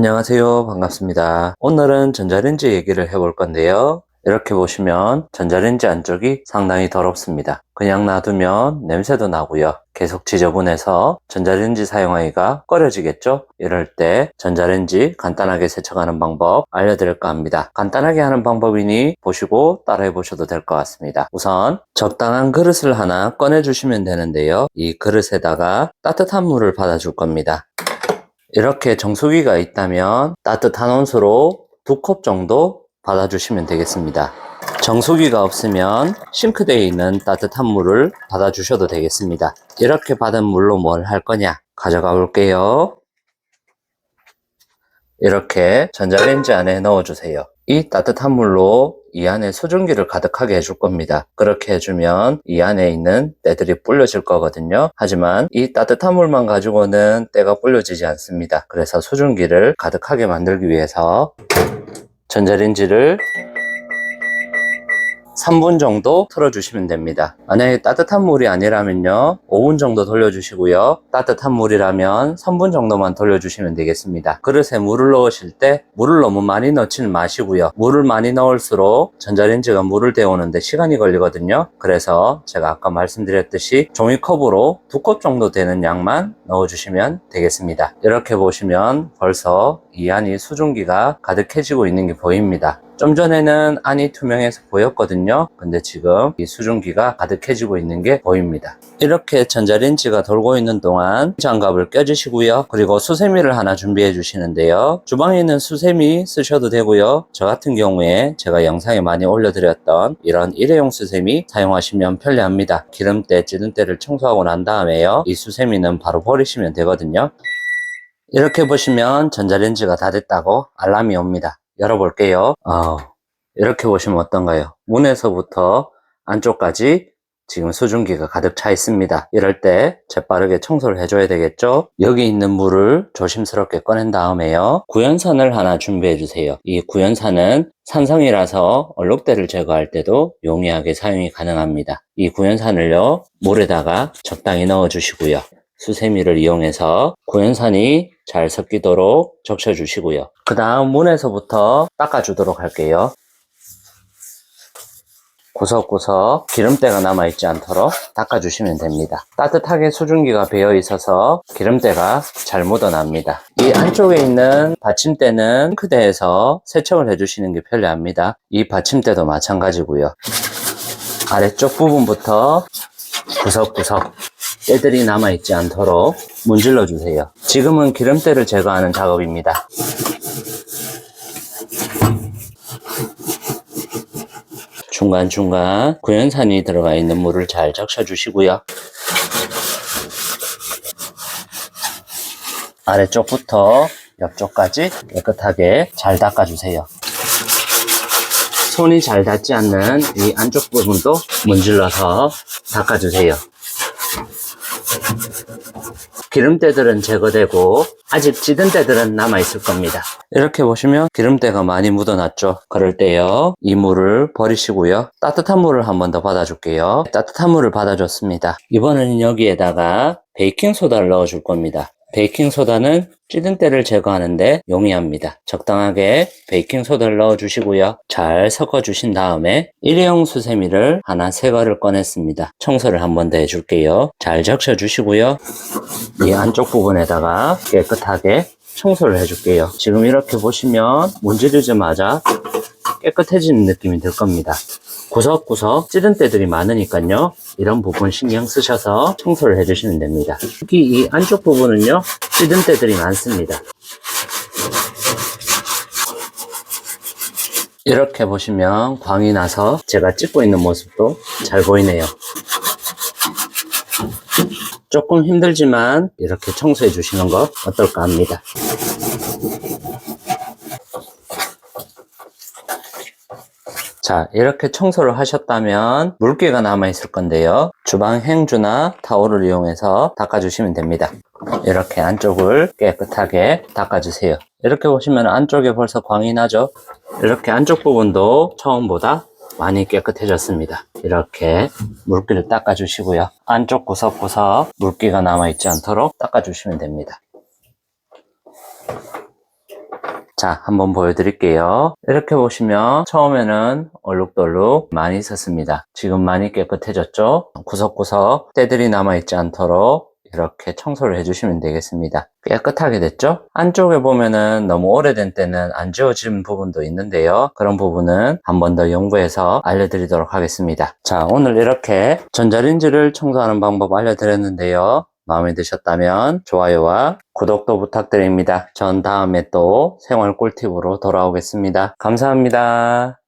안녕하세요. 반갑습니다. 오늘은 전자레인지 얘기를 해볼 건데요. 이렇게 보시면 전자레인지 안쪽이 상당히 더럽습니다. 그냥 놔두면 냄새도 나고요. 계속 지저분해서 전자레인지 사용하기가 꺼려지겠죠? 이럴 때 전자레인지 간단하게 세척하는 방법 알려드릴까 합니다. 간단하게 하는 방법이니 보시고 따라해 보셔도 될 것 같습니다. 우선 적당한 그릇을 하나 꺼내 주시면 되는데요. 이 그릇에다가 따뜻한 물을 받아 줄 겁니다. 이렇게 정수기가 있다면 따뜻한 온수로 두 컵 정도 받아주시면 되겠습니다. 정수기가 없으면 싱크대에 있는 따뜻한 물을 받아주셔도 되겠습니다. 이렇게 받은 물로 뭘 할 거냐? 가져가 볼게요. 이렇게 전자레인지 안에 넣어주세요. 이 따뜻한 물로 이 안에 수증기를 가득하게 해줄 겁니다. 그렇게 해주면 이 안에 있는 때들이 불려질 거거든요. 하지만 이 따뜻한 물만 가지고는 때가 불려지지 않습니다. 그래서 수증기를 가득하게 만들기 위해서 전자레인지를 3분 정도 틀어주시면 됩니다. 만약에 따뜻한 물이 아니라면요, 5분 정도 돌려주시고요. 따뜻한 물이라면 3분 정도만 돌려주시면 되겠습니다. 그릇에 물을 넣으실 때 물을 너무 많이 넣지는 마시고요. 물을 많이 넣을수록 전자레인지가 물을 데우는데 시간이 걸리거든요. 그래서 제가 아까 말씀드렸듯이 종이컵으로 두 컵 정도 되는 양만 넣어주시면 되겠습니다. 이렇게 보시면 벌써 이 안이 수증기가 가득해지고 있는 게 보입니다. 좀 전에는 안이 투명해서 보였거든요. 근데 지금 이 수증기가 가득해지고 있는 게 보입니다. 이렇게 전자레인지가 돌고 있는 동안 장갑을 껴주시고요. 그리고 수세미를 하나 준비해 주시는데요. 주방에 있는 수세미 쓰셔도 되고요. 저 같은 경우에 제가 영상에 많이 올려드렸던 이런 일회용 수세미 사용하시면 편리합니다. 기름때, 찌든때를 청소하고 난 다음에요. 이 수세미는 바로 버리시면 되거든요. 이렇게 보시면 전자레인지가 다 됐다고 알람이 옵니다. 열어볼게요. 어, 이렇게 보시면 어떤가요? 문에서부터 안쪽까지 지금 수증기가 가득 차 있습니다. 이럴 때 재빠르게 청소를 해줘야 되겠죠? 여기 있는 물을 조심스럽게 꺼낸 다음에요. 구연산을 하나 준비해 주세요. 이 구연산은 산성이라서 얼룩대를 제거할 때도 용이하게 사용이 가능합니다. 이 구연산을요, 물에다가 적당히 넣어 주시고요. 수세미를 이용해서 구연산이 잘 섞이도록 적셔 주시고요. 그 다음 문에서부터 닦아 주도록 할게요. 구석구석 기름때가 남아있지 않도록 닦아주시면 됩니다. 따뜻하게 수증기가 배어 있어서 기름때가 잘 묻어납니다. 이 안쪽에 있는 받침대는 싱크대에서 세척을 해주시는 게 편리합니다. 이 받침대도 마찬가지고요. 아래쪽 부분부터 구석구석 때들이 남아있지 않도록 문질러 주세요. 지금은 기름때를 제거하는 작업입니다. 중간중간 구연산이 들어가 있는 물을 잘 적셔 주시고요. 아래쪽부터 옆쪽까지 깨끗하게 잘 닦아주세요. 손이 잘 닿지 않는 이 안쪽 부분도 문질러서 닦아주세요. 기름때들은 제거되고 아직 찌든 때들은 남아있을 겁니다. 이렇게 보시면 기름때가 많이 묻어났죠. 그럴 때요. 이 물을 버리시고요. 따뜻한 물을 한 번 더 받아줄게요. 따뜻한 물을 받아줬습니다. 이번에는 여기에다가 베이킹소다를 넣어줄 겁니다. 베이킹소다는 찌든 때를 제거하는데 용이합니다. 적당하게 베이킹소다를 넣어주시고요. 잘 섞어주신 다음에 일회용 수세미를 하나 세 가를 꺼냈습니다. 청소를 한 번 더 해줄게요. 잘 적셔주시고요. 이 안쪽 부분에다가 깨끗하게 청소를 해줄게요. 지금 이렇게 보시면 문지르자마자 깨끗해지는 느낌이 들 겁니다. 구석구석 찌든 때들이 많으니까요. 이런 부분 신경 쓰셔서 청소를 해주시면 됩니다. 특히 이 안쪽 부분은요. 찌든 때들이 많습니다. 이렇게 보시면 광이 나서 제가 찍고 있는 모습도 잘 보이네요. 조금 힘들지만 이렇게 청소해 주시는 거 어떨까 합니다. 자, 이렇게 청소를 하셨다면 물기가 남아 있을 건데요. 주방 행주나 타올을 이용해서 닦아주시면 됩니다. 이렇게 안쪽을 깨끗하게 닦아주세요. 이렇게 보시면 안쪽에 벌써 광이 나죠? 이렇게 안쪽 부분도 처음보다 많이 깨끗해졌습니다. 이렇게 물기를 닦아주시고요. 안쪽 구석구석 물기가 남아있지 않도록 닦아주시면 됩니다. 자, 한번 보여드릴게요. 이렇게 보시면 처음에는 얼룩덜룩 많이 있었습니다. 지금 많이 깨끗해졌죠? 구석구석 때들이 남아있지 않도록 이렇게 청소를 해주시면 되겠습니다. 깨끗하게 됐죠? 안쪽에 보면은 너무 오래된 때는 안 지워진 부분도 있는데요. 그런 부분은 한 번 더 연구해서 알려드리도록 하겠습니다. 자, 오늘 이렇게 전자레인지를 청소하는 방법 알려드렸는데요. 마음에 드셨다면 좋아요와 구독도 부탁드립니다. 전 다음에 또 생활 꿀팁으로 돌아오겠습니다. 감사합니다.